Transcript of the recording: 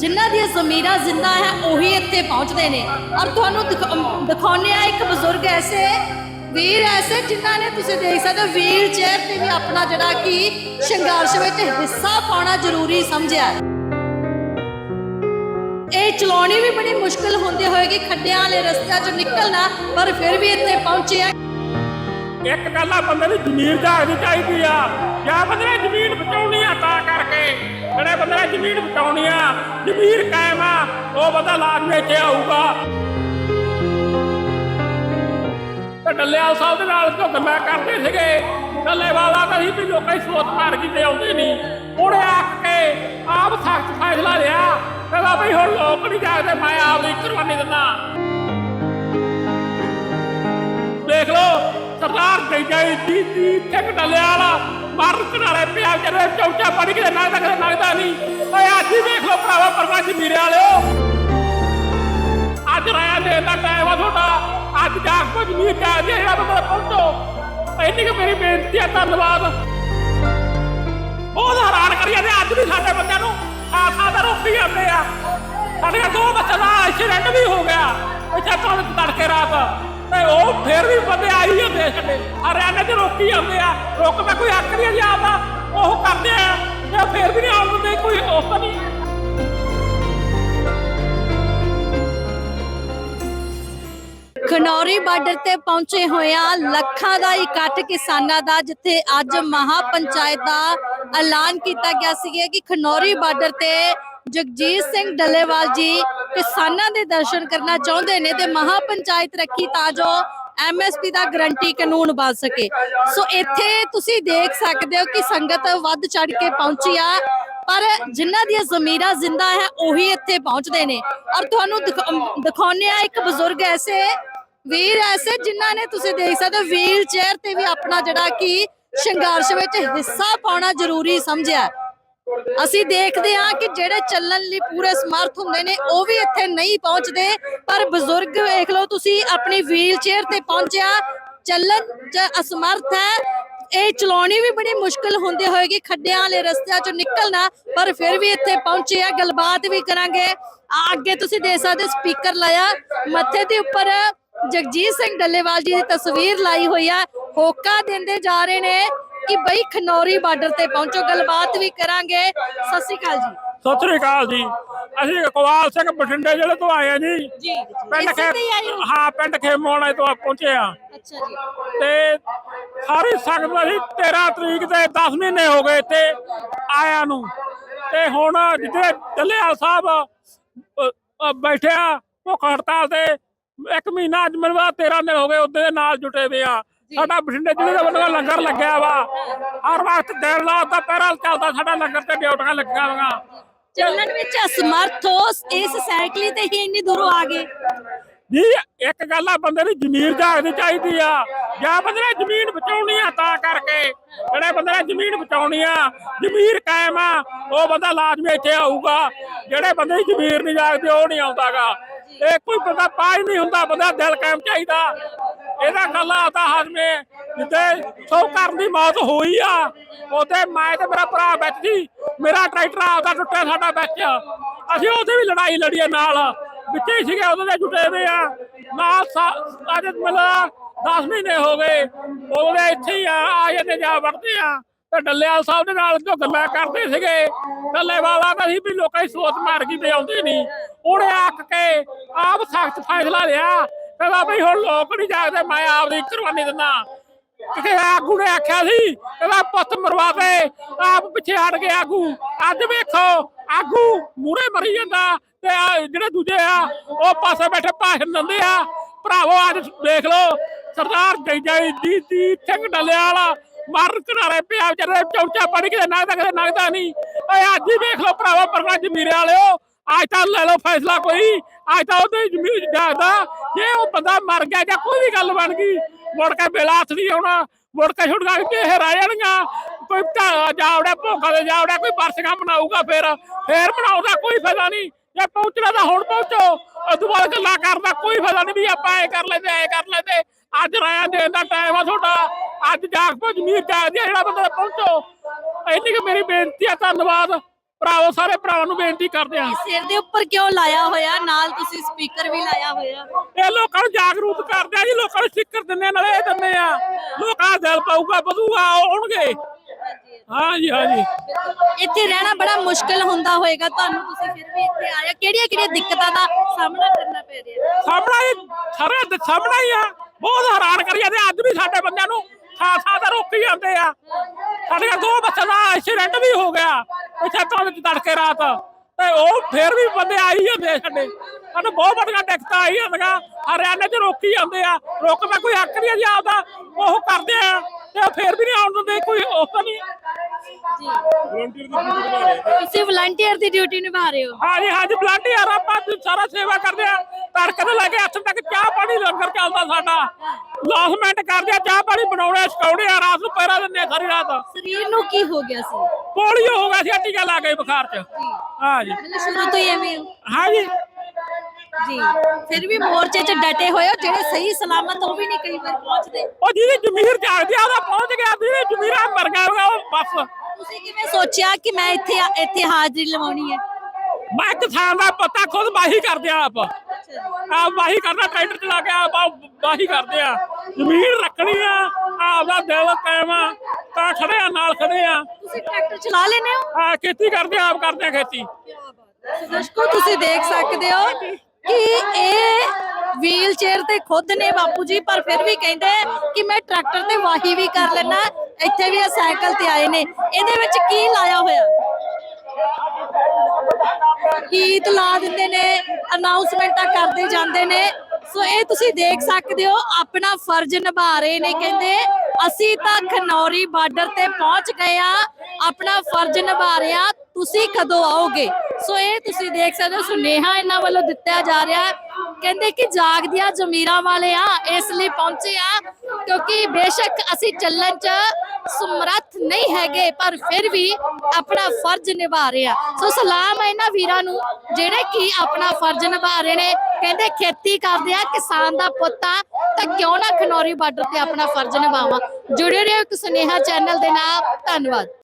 ਜਿਨ੍ਹਾਂ ਦੀਆਂ ਜ਼ਮੀਰਾਂ ਜ਼ਿੰਦਾ ਹੈ, ਉਹੀ ਇੱਥੇ ਪਹੁੰਚਦੇ ਨੇ। ਔਰ ਤੁਹਾਨੂੰ ਦਿਖ- ਆ ਇੱਕ ਬਜ਼ੁਰਗ ਐਸੇ ਵੀਰ ਐਸੇ ਜਿਨ੍ਹਾਂ ਨੇ ਤੁਸੀਂ ਦੇਖ ਸਕਦੇ ਹੋ, ਵੀਲ ਚੇਅਰ ਤੇ ਵੀ ਆਪਣਾ ਜਿਹੜਾ ਕਿ ਸੰਘਰਸ਼ ਵਿੱਚ ਹਿੱਸਾ ਪਾਉਣਾ ਜ਼ਰੂਰੀ ਸਮਝਿਆ। ਇਹ ਚਲਾਉਣੀ ਵੀ ਬੜੀ ਮੁਸ਼ਕਲ ਹੁੰਦੀ ਹੋਏਗੀ, ਖੱਡਿਆਂ ਵਾਲੇ ਰਸਤਿਆਂ 'ਚੋਂ ਨਿਕਲਣਾ, ਪਰ ਫਿਰ ਵੀ ਇੱਥੇ ਪਹੁੰਚੇ ਆ। ਇੱਕ ਗੱਲ ਆ, ਬੰਦੇ ਦੀ ਜ਼ਮੀਨ ਜਾਗਦੀ ਚਾਹੀਦੀ ਆ। ਜਾਂ ਬੰਦੇ ਨੇ ਜ਼ਮੀਨ ਬਚਾਉਣੀ ਆ ਤਾਂ ਕਰਕੇ। ਜਿਹੜੇ ਬੰਦੇ ਨੇ ਜ਼ਮੀਨ ਬਚਾਉਣੀ ਆ ਜ਼ਮੀਰ ਕਾਇਮ ਆ, ਉਹ ਬੰਦਾ ਲਾਜ਼ਮੀ ਇੱਥੇ ਆਊਗਾ ਤੇ ਡੱਲੇਵਾਲ ਸਾਹਿਬ ਦੇ ਨਾਲ ਜੋ ਗੱਲਾਂ ਕਰਦੇ ਸੀਗੇ। ਡੱਲੇਵਾਲ ਦਾ ਕਹੀ ਵੀ ਲੋਕਾਂ ਦੀ ਸੋਚ ਮਾਰ ਕੇ ਤੇ ਆਉਂਦੇ ਨਹੀਂ। ਉਹਨੇ ਆਖ ਕੇ ਆਪ ਸਖਤ ਫੈਸਲਾ ਲਿਆ। ਕਹਿੰਦਾ ਵੀ ਹੁਣ ਲੋਕ ਨਹੀਂ ਜਾਗਦੇ ਮੈਂ ਆਪ ਦੀ ਕੁਰਬਾਨੀ ਦਿੰਦਾ। ਦੇਖ ਲਓ ਸਰਦਾਰ ਗਈ ਗਈ ਦੀ ਦੀ ਠੇਕ ਡਲਿਆ ਵਾਲਾ ਮਰ ਕਨਾਲੇ ਪਿਆ ਜਿਹੜੇ ਚੌਚਾ ਪੜ ਕੇ ਨਾ ਤੱਕ ਲੱਗਦਾ ਨਹੀਂ। ਓਏ ਅੱਜ ਹੀ ਦੇਖ ਲਓ ਭਰਾਵਾ ਪਰਵਾਜ ਮੀਰੇ ਵਾਲਿਓ। ਅੱਜ ਰਾਇਆ ਦੇ ਦਾ ਟਾਈਮ ਆ ਤੁਹਾਡਾ। ਅੱਜ ਜਾ ਕੁਝ ਨਹੀਂ ਕਹਿ ਦਿਆ ਜਿਹੜਾ ਬੰਦਾ ਪਹੁੰਚੋ। ਇੰਨੀ ਕਿ ਮੇਰੀ ਬੇਨਤੀ ਆ, ਧੰਨਵਾਦ। ਬਹੁਤ ਹੈਰਾਨ ਕਰੀ ਜਾਂਦੇ ਅੱਜ ਵੀ ਸਾਡੇ ਬੰਦਿਆਂ ਨੂੰ। ਆ ਥਾਂ ਦਾ ਰੋਕੀ ਜਾਂਦੇ ਆ। ਸਾਡੇ ਦੋ ਬੱਚੇ ਦਾ ਐਕਸੀਡੈਂਟ ਵੀ ਹੋ ਗਿਆ। ਇੱਥੇ ਤੋਂ ਤੜਕੇ ਰਾਤ। ਤੇ ਉਹ ਫੇਰ ਵੀ ਬੰਦੇ ਆਈ ਜਾਂਦੇ ਸਾਡੇ ਹਰਿਆਣੇ ਚ ਰੋਕੀ ਜਾਂਦੇ ਆ। ਰੁਕ ਕੋਈ ਹੱਕ ਨਹੀਂ ਜਾਂਦਾ ਉਹ ਕਰਦੇ ਆ। ਤੇ ਫੇਰ ਵੀ ਨਹੀਂ ਆਉਣ ਦਿੰਦੇ। ਕੋਈ ਉਹ ਨਹੀਂ। ਖਨੌਰੀ ਬਾਰਡਰ ਤੇ ਪਹੁੰਚੇ ਹੋਇਆ ਲੱਖਾਂ ਦਾ ਇਕੱਠ ਕਿਸਾਨਾਂ ਦਾ, ਜਿੱਥੇ ਅੱਜ ਮਹਾ ਪੰਚਾਇਤ ਦਾ ਐਲਾਨ ਕੀਤਾ ਗਿਆ ਸੀ ਕਿ ਖਨੌਰੀ ਬਾਰਡਰ ਤੇ ਜਗਜੀਤ ਸਿੰਘ ਡੱਲੇਵਾਲ ਜੀ ਕਿਸਾਨਾਂ ਦੇ ਦਰਸ਼ਨ ਕਰਨਾ ਚਾਹੁੰਦੇ ਨੇ ਤੇ ਮਹਾ ਪੰਚਾਇਤ ਰੱਖੀ ਤਾਂ ਜੋ ਐਮਐਸਪੀ ਦਾ ਗਰੰਟੀ ਕਾਨੂੰਨ ਬਣ ਸਕੇ। ਸੋ ਇੱਥੇ ਤੁਸੀਂ ਦੇਖ ਸਕਦੇ ਹੋ ਕਿ ਸੰਗਤ ਵੱਧ ਚੜ ਕੇ ਪਹੁੰਚੀ ਆ, ਪਰ ਜਿਨ੍ਹਾਂ ਦੀਆਂ ਜ਼ਮੀਰਾਂ ਜ਼ਿੰਦਾ ਹੈ, ਉਹੀ ਇੱਥੇ ਪਹੁੰਚਦੇ ਨੇ। ਔਰ ਤੁਹਾਨੂੰ ਦਿਖ- ਦਿਖਾਉਂਦੇ ਆ ਇੱਕ ਬਜ਼ੁਰਗ ਐਸੇ ਵੀਰ ਐਸੇ, ਜਿਨ੍ਹਾਂ ਨੇ ਤੁਸੀਂ ਦੇਖ ਸਕਦੇ ਹੋ ਵੀਲ ਚੇਅਰ ਤੇ ਵੀ ਆਪਣਾ ਜਿਹੜਾ ਕਿ ਸੰਘਰਸ਼ ਵਿੱਚ ਹਿੱਸਾ ਪਾਉਣਾ ਜ਼ਰੂਰੀ ਸਮਝਿਆ। ਅਸੀਂ ਦੇਖਦੇ ਹਾਂ ਕਿ ਜਿਹੜੇ ਚੱਲਣ ਲਈ ਪੂਰੇ ਸਮਰਥ ਹੁੰਦੇ ਨੇ, ਉਹ ਵੀ ਇੱਥੇ ਨਹੀਂ ਪਹੁੰਚਦੇ। ਪਰ ਬਜ਼ੁਰਗ ਵੇਖ ਲਓ, ਤੁਸੀਂ ਆਪਣੀ ਵੀਲ ਚੇਅਰ ਤੇ ਪਹੁੰਚਿਆ। ਚੱਲਣ ਚ ਅਸਮਰਥ ਹੈ। ਇਹ ਚਲਾਉਣੀ ਵੀ ਬੜੀ ਮੁਸ਼ਕਲ ਹੁੰਦੀ ਹੋਏਗੀ, ਖੱਡਿਆਂ ਵਾਲੇ ਰਸਤਿਆਂ ਚੋਂ ਨਿਕਲਣਾ, ਪਰ ਫਿਰ ਵੀ ਇੱਥੇ ਪਹੁੰਚੇ ਆ, ਗੱਲਬਾਤ ਵੀ ਕਰਾਂਗੇ। ਅੱਗੇ ਤੁਸੀਂ ਦੇਖ ਸਕਦੇ ਸਪੀਕਰ ਲਾਇਆ, ਮੱਥੇ ਦੇ ਉੱਪਰ ਜਗਜੀਤ ਸਿੰਘ ਡੱਲੇਵਾਲ ਜੀ ਦੀ ਤਸਵੀਰ ਲਾਈ ਹੋਈ ਆ। ਹੋਕਾ ਦਿੰਦੇ ਜਾ ਰਹੇ ਨੇ। ਕਿ ਬਈ ਖਨੌਰੀ ਬਾਰਡਰ ਤੇ ਪਹੁੰਚੋ ਗੱਲਬਾਤ ਵੀ ਕਰਾਂਗੇ। ਸਤਿ ਸ਼੍ਰੀ ਅਕਾਲ ਜੀ। ਸਤਿ ਸ੍ਰੀ ਅਕਾਲ ਜੀ। ਅਸੀਂ ਇਕਬਾਲ ਸਿੰਘ ਬਠਿੰਡੇ ਜ਼ਿਲ੍ਹੇ ਤੋਂ ਆਏ ਆ ਜੀ। ਜੀ ਪਿੰਡ ਖੇ ਹੀ ਪਿੰਡ ਖੇਮੋਣਾ ਤੋਂ ਪਹੁੰਚੇ ਆ ਅੱਛਾ ਜੀ। ਤੇ ਸਾਰੀ ਸੰਗਤ ਅਸੀਂ 13 ਤਰੀਕ ਤੇ 10 ਮਹੀਨੇ ਹੋ ਗਏ ਇੱਥੇ ਆਇਆਂ ਨੂੰ। ਤੇ ਹੁਣ ਜਿੱਥੇ ਡੱਲੇਵਾਲ ਸਾਹਿਬ ਅ, ਅ, ਬੈਠੇ ਆ ਭੁੱਖ ਹੜਤਾਲ ਤੇ ਇੱਕ ਮਹੀਨਾ ਅੱਜ ਮੈਨੂੰ ਬਾਅਦ 13 ਦਿਨ ਹੋ ਗਏ ਉਹਦੇ ਦੇ ਨਾਲ ਜੁਟੇ ਵੇ ਆ। ਸਾਡਾ ਬਠਿੰਡੇ ਜ਼ਿਲ੍ਹੇ ਦਾ ਵੱਲੋਂ ਲੰਗਰ ਲੱਗਿਆ ਵਾ। ਹਰ ਵਕਤ ਦਿਨ ਰਾਤ ਦਾ ਪਹਿਰਾ ਚੱਲਦਾ ਸਾਡਾ ਲੰਗਰ ਤੇ ਡਿਊਟੀਆਂ ਲੱਗੀਆਂ ਵਾ। ਚੱਲਣ ਵਿੱਚ ਅਸਮਰਥ ਹੋ ਇਸ ਸਾਈਕਲ ਤੇ ਹੀ ਇੰਨੀ ਦੂਰੋਂ ਆ ਗਏ। ਜੀ ਇੱਕ ਗੱਲ ਆ ਬੰਦੇ ਦੀ ਜ਼ਮੀਰ ਜਾਗਦੀ ਚਾਹੀਦੀ ਆ। ਜਾਂ ਬੰਦੇ ਨੇ ਜ਼ਮੀਨ ਬਚਾਉਣੀ ਆ ਤਾਂ ਕਰਕੇ। ਜਿਹੜੇ ਬੰਦੇ ਨੇ ਜ਼ਮੀਨ ਬਚਾਉਣੀ ਆ ਜ਼ਮੀਰ ਕਾਇਮ ਆ ਉਹ ਬੰਦਾ ਲਾਜ਼ਮੀ ਇੱਥੇ ਆਊਗਾ। ਜਿਹੜੇ ਬੰਦੇ ਦੀ ਜ਼ਮੀਰ ਨਹੀਂ ਜਾਗਦੀ ਉਹ ਨਹੀਂ ਆਉਂਦਾਗਾ। ਇਹ ਕੋਈ ਬੰਦਾ ਪਾਜ ਨਹੀਂ ਹੁੰਦਾ, ਬੰਦਾ ਦਿਲ ਕਾਇਮ ਚਾਹੀਦਾ। ਇਹਦਾ ਗੱਲ ਆਦਾ ਹਜ਼ਮੇ ਜਿੱਤੇ ਸੌ ਕਰਨ ਦੀ ਮੌਤ ਹੋਈ ਆ, ਉਹਦੇ ਮੈਂ ਤੇ ਮੇਰਾ ਭਰਾ ਵਿੱਚ ਸੀ ਮੇਰਾ ਟਰੈਕਟਰ ਆਪਦਾ ਟੁੱਟਿਆ ਸਾਡਾ ਵਿੱਚ। ਅਸੀਂ ਉਹਦੇ ਵੀ ਲੜਾਈ ਲੜੀ ਨਾਲ। ਵਿੱਚੇ ਹੀ ਸੀਗੇ, ਉਹਦੇ ਦੇ ਜੁਟੇ ਹੋਏ ਆ। ਨਾਲ ਅੱਜ ਮਤਲਬ 10 ਮਹੀਨੇ ਹੋ ਗਏ। ਉਹਦੇ ਇੱਥੇ ਹੀ ਆ ਆ ਜਾਂਦੇ ਜਾ ਵੜਦੇ ਆ। ਤੇ ਡੱਲੇਵਾਲ ਸਾਹਿਬ ਦੇ ਨਾਲ ਜੋ ਗੱਲਾਂ ਕਰਦੇ ਸੀਗੇ ਡੱਲੇਵਾਲ ਦਾ ਸੀ ਵੀ ਲੋਕਾਂ ਦੀ ਸੋਚ ਮਾਰ ਗਈ ਤੇ ਆਉਂਦੇ ਨਹੀਂ ਉਹਨੇ ਆਖ ਕੇ ਆਪ ਸਖਤ ਫੈਸਲਾ ਲਿਆ, ਕਹਿੰਦਾ ਵੀ ਹੁਣ ਲੋਕ ਨਹੀਂ ਜਾਗਦੇ, ਮੈਂ ਆਪ ਦੀ ਕੁਰਬਾਨੀ ਦਿੰਦਾ। ਕਿ ਆਗੂ ਨੇ ਆਖਿਆ ਸੀ, ਕਹਿੰਦਾ ਪੁੱਤ ਮਰਵਾ ਦੇ, ਆਪ ਪਿੱਛੇ ਹਟ ਗਿਆ ਆਗੂ। ਅੱਜ ਵੇਖੋ, ਆਗੂ ਮੂਰੇ ਮਰੀ ਜਾਂਦਾ ਤੇ ਜਿਹੜੇ ਦੂਜੇ ਆ, ਉਹ ਪਾਸੇ ਬੈਠੇ ਭਾਸ਼ਣ ਦਿੰਦੇ ਆ। ਭਰਾਵੋ, ਅੱਜ ਦੇਖ ਲਓ, ਸਰਦਾਰ ਜੈ ਜੈ ਦੀ ਸਿੰਘ ਡਲਿਆ ਵਾਲਾ ਮਰ ਕਿਨਾਰੇ ਪਿਆ ਵਿਚਾਰੇ ਚੌਚਾ ਪੜ ਕੇ ਨਗਦਾ ਕਦੇ ਨਗਦਾ ਨਹੀਂ। ਓਏ ਅੱਜ ਹੀ ਵੇਖ ਲਓ ਭਰਾਵੋ ਪਰਵਾਜ ਮੀਰੇ ਵਾਲਿਓ। ਅੱਜ ਤਾਂ ਲੈ ਲਓ ਫੈਸਲਾ ਕੋਈ। ਅੱਜ ਤਾਂ ਉਹਦੇ ਜ਼ਮੀਨ ਜਾਗਦਾ ਜੇ ਉਹ ਬੰਦਾ ਮਰ ਗਿਆ ਜਾਂ ਕੋਈ ਵੀ ਗੱਲ ਬਣ ਗਈ, ਮੁੜ ਕੇ ਬੇਲਾ ਹੱਥ ਨਹੀਂ ਆਉਣਾ। ਮੁੜ ਕੇ ਛੁੱਟ ਕੇ ਇਹ ਰਹਿ ਜਾਣਗੀਆਂ। ਕੋਈ ਢਾ- ਜਾਵੜਾ ਭੋਖਾ ਦੇ ਜਾਵੜਾ ਕੋਈ ਬਰਸੀਆਂ ਬਣਾਊਗਾ ਫਿਰ। ਫੇਰ ਬਣਾਉਦਾ ਕੋਈ ਫਾਇਦਾ ਨਹੀਂ। ਜੇ ਪਹੁੰਚਣਾ ਤਾਂ ਹੁਣ ਪਹੁੰਚੋ। ਉਦੋਂ ਬਾਅਦ ਗੱਲਾਂ ਕਰਦਾ ਕੋਈ ਫਾਇਦਾ ਨਹੀਂ ਵੀ ਆਪਾਂ ਐ ਕਰ ਲੈਂਦੇ, ਐ ਕਰ ਲੈਂਦੇ। ਅੱਜ ਰਾਇਆ ਦੇਣ ਦਾ ਟਾਈਮ ਆ ਤੁਹਾਡਾ। ਅੱਜ ਜਾਗ ਭੋ ਜ਼ਮੀਰ ਜਾਗਦੀ ਆ ਜਿਹੜਾ ਬੰਦਾ ਪਹੁੰਚੋ। ਇੰਨੀ ਕਿ ਮੇਰੀ ਬੇਨਤੀ ਆ ਧੰਨਵਾਦ। ਭਰਾਵੋ ਸਾਰੇ ਭਰਾਵਾਂ ਨੂੰ ਬੇਨਤੀ ਕਰਦੇ ਆ। ਸਿਰ ਦੇ ਉੱਪਰ ਕਿਉਂ ਲਾਇਆ ਹੋਇਆ? ਨਾਲ ਤੁਸੀਂ ਸਪੀਕਰ ਵੀ ਲਾਇਆ ਹੋਇਆ। ਇਹ ਲੋਕਾਂ ਨੂੰ ਜਾਗਰੂਕ ਕਰਦੇ ਆ ਜੀ ਲੋਕਾਂ ਨੂੰ ਦਿੰਦੇ ਆ, ਨਾਲੇ ਇਹ ਦਿੰਦੇ ਆ। ਲੋਕਾਂ ਦਾ ਦਿਲ ਪਾਊਗਾ ਵਧੂਗਾ ਆਉਣਗੇ। ਹਾਂ ਜੀ ਹਾਂ ਜੀ। ਇੱਥੇ ਰਹਿਣਾ ਬੜਾ ਮੁਸ਼ਕਲ ਹੁੰਦਾ ਹੋਏਗਾ। ਤੁਹਾਨੂੰ ਤੁਸੀਂ ਫਿਰ ਵੀ ਇੱਥੇ ਹੋ। ਕਿਹੜੀਆਂ ਕਿਹੜੀਆਂ ਦਿੱਕਤਾਂ ਦਾ ਸਾਹਮਣਾ ਕਰਨਾ ਪੈ ਰਿਹਾ? ਸਾਹਮਣਾ ਹੀ ਸਾਰੇ ਸਾਹਮਣਾ ਹੀ ਆ। ਬਹੁਤ ਹੈਰਾਨ ਕਰੀ ਜਾਂਦੇ ਅੱਜ ਵੀ ਸਾਡੇ ਬੰਦਿਆਂ ਨੂੰ ਥਾਂ ਥਾਂ ਤੇ ਰੋਕੀ ਜਾਂਦੇ ਆ। ਸਾਡੇ ਦੋ ਬੱਸਾਂ ਦਾ ਐਕਸੀਡੈਂਟ ਵੀ ਹੋ ਗਿਆ ਇੱਥੇ ਤੋਂ ਵਿੱਚ ਤੜਕੇ ਰਾਤ। ਤੇ ਉਹ ਫੇਰ ਵੀ ਬੰਦੇ ਆਈ ਜਾਂਦੇ ਸਾਡੇ। ਸਾਨੂੰ ਬਹੁਤ ਵੱਡੀਆਂ ਦਿੱਕਤਾਂ ਆਈ ਜਾਂਦੀਆਂ ਹਰਿਆਣੇ 'ਚ ਰੋਕੀ ਜਾਂਦੇ ਆ। ਰੋਕਦਾ ਕੋਈ ਹੱਕ ਨਹੀਂ ਆ ਜੀ ਆਪਦਾ ਉਹ ਕਰਦੇ ਆ ਤੇ ਫੇਰ ਵੀ ਨਹੀਂ ਆਉਣ ਦਿੰਦੇ ਕੋਈ ਉਹ ਤਾਂ ਨਹੀਂ। ਜੀ ਤੁਸੀਂ ਵਲੰਟੀਅਰ ਦੀ ਡਿਊਟੀ ਨਿਭਾ ਰਹੇ ਹੋ। ਹਾਂਜੀ ਹਾਂਜੀ ਵਲੰਟੀਅਰ ਆਪਾਂ ਸਾਰਾ ਸੇਵਾ ਕਰਦੇ ਆ। ਤੜਕੇ ਤੋਂ ਲੈ ਕੇ ਹੱਥ ਤੱਕ ਚਾਹ ਪਾਣੀ ਲੰਗਰ ਚੱਲਦਾ ਸਾਡਾ। ਲਾਸਮੈਂਟ ਕਰਦੇ ਆ ਚਾਹ ਪਾਣੀ ਬਣਾਉਣੇ ਸਿਕਾਉਣੇ ਆ ਰਾਤ ਨੂੰ ਪੈਰਾ ਆ ਸਾਰੀ ਰਾਤ। ਸਰੀਰ ਨੂੰ ਕੀ ਹੋ ਗਿਆ ਸੀ? ਪੋਲੀਓ ਹੋ ਗਿਆ ਸੀ ਟੀਕਾ ਲਾ ਕੇ ਬੁਖਾਰ ਚ। ਹਾਂਜੀ ਮਤਲਬ ਸ਼ੁਰੂ ਤੋਂ ਹੀ ਐਵੇਂ ਹੋ। ਹਾਂਜੀ ਜੀ। ਫਿਰ ਵੀ ਮੋਰਚੇ 'ਚ ਡਟੇ ਹੋਏ ਹੋ ਜਿਹੜੇ ਸਹੀ ਸਲਾਮਤ ਉਹ ਵੀ ਨਹੀਂ ਕਈ ਵਾਰ ਪਹੁੰਚਦੇ। ਉਹ ਜਿਹਦੀ ਜ਼ਮੀਰ ਜਾਗਦੀ ਆ ਉਹਦਾ ਪਹੁੰਚ ਗਿਆ ਜਿਹਦੀ ਜ਼ਮੀਰਾਂ ਮਰ ਗਿਆ ਹੋਗਾ ਉਹ ਬਸ। ਤੁਸੀਂ ਕਿਵੇਂ ਸੋਚਿਆ ਕਿ ਮੈਂ ਇੱਥੇ ਇੱਥੇ ਹਾਜ਼ਰੀ ਲਵਾਉਣੀ ਹੈ? ਮੈਂ ਕਿਸਾਨ ਦਾ ਪਤਾ ਖੁਦ ਵਾਹੀ ਕਰਦੇ ਆ ਆਪ। ਆ ਵਾਹੀ ਕਰਨਾ ਟਰੈਕਟਰ ਚਲਾ ਕੇ ਆਪ ਵਾਹੀ ਕਰਦੇ ਆ। ਜ਼ਮੀਨ ਰੱਖਣੀ ਆ ਆਪਦਾ ਦਿਲ ਕਾਇਮ ਆ ਤਾਂ ਖੜੇ ਆ ਨਾਲ ਖੜੇ ਆ। ਤੁਸੀਂ ਟਰੈਕਟਰ ਚਲਾ ਲੈਨੇ ਹੋ? ਆ ਖੇਤੀ ਕਰਦੇ ਆ, ਆਪ ਕਰਦੇ ਆ ਖੇਤੀ। ਦਰਸ਼ਕੋ ਤੁਸੀਂ ਦੇਖ ਸਕਦੇ ਹੋ ਕਿ ਇਹ ਵੀਲ ਚੇਅਰ ਤੇ ਖੁਦ ਨੇ ਬਾਪੂ ਜੀ ਪਰ ਫਿਰ ਵੀ ਕਹਿੰਦੇ ਕਿ ਮੈਂ ਟਰੈਕਟਰ ਤੇ ਵਾਹੀ ਵੀ ਕਰ ਲੈਣਾ ਇੱਥੇ ਵੀ ਇਹ ਸਾਈਕਲ ਤੇ ਆਏ ਨੇ। ਇਹਦੇ ਵਿੱਚ ਕੀ ਲਾਇਆ ਹੋਇਆ? ਗੀਤ ਲਾ ਦਿੰਦੇ ਨੇ ਅਨਾਉਂਸਮੈਂਟਾਂ ਕਰਦੇ ਜਾਂਦੇ ਨੇ। ਸੋ ਇਹ ਤੁਸੀਂ ਦੇਖ ਸਕਦੇ ਹੋ, ਆਪਣਾ ਫਰਜ਼ ਨਿਭਾ ਰਹੇ ਨੇ, ਕਹਿੰਦੇ, ਅਸੀਂ ਤਾਂ ਖਨੌਰੀ ਬਾਰਡਰ ਤੇ ਪਹੁੰਚ ਗਏ ਆ, ਆਪਣਾ ਫਰਜ਼ ਨਿਭਾ ਰਹੇ ਆ, ਤੁਸੀਂ ਕਦੋਂ ਆਓਗੇ? ਸੋ ਇਹ ਤੁਸੀਂ ਦੇਖ ਸਕਦੇ ਹੋ, ਸੁਨੇਹਾ ਇਹਨਾਂ ਵੱਲੋਂ ਦਿੱਤਾ ਜਾ ਰਿਹਾ ਹੈ। ਕਹਿੰਦੇ ਕਿ ਜਾਗਦੀਆਂ ਜ਼ਮੀਰਾਂ ਵਾਲੇ ਆ, ਇਸ ਲਈ ਪਹੁੰਚੇ ਆ, ਕਿਉਂਕਿ ਬੇਸ਼ੱਕ ਅਸੀਂ ਚੱਲਣ ਚ ਸਮਰੱਥ ਨਹੀਂ ਹੈਗੇ, ਪਰ ਫਿਰ ਵੀ ਆਪਣਾ ਫਰਜ਼ ਨਿਭਾ ਰਹੇ ਆ। ਸੋ ਸਲਾਮ ਹੈ ਇਹਨਾਂ ਵੀਰਾਂ ਨੂੰ, ਜਿਹੜੇ ਕਿ ਆਪਣਾ ਫਰਜ਼ ਨਿਭਾ ਰਹੇ ਨੇ। ਕਹਿੰਦੇ ਖੇਤੀ ਕਰਦੇ ਆ, ਕਿਸਾਨ ਦਾ ਪੁੱਤ ਆ, ਤਾਂ ਕਿਉਂ ਨਾ ਖਨੌਰੀ ਬਾਰਡਰ ਤੇ ਆਪਣਾ ਫਰਜ਼ ਨਿਭਾਵਾਂ। ਜੁੜੇ ਰਹੋ ਇੱਕ ਸੁਨੇਹਾ ਚੈਨਲ ਦੇ ਨਾਲ, ਧੰਨਵਾਦ।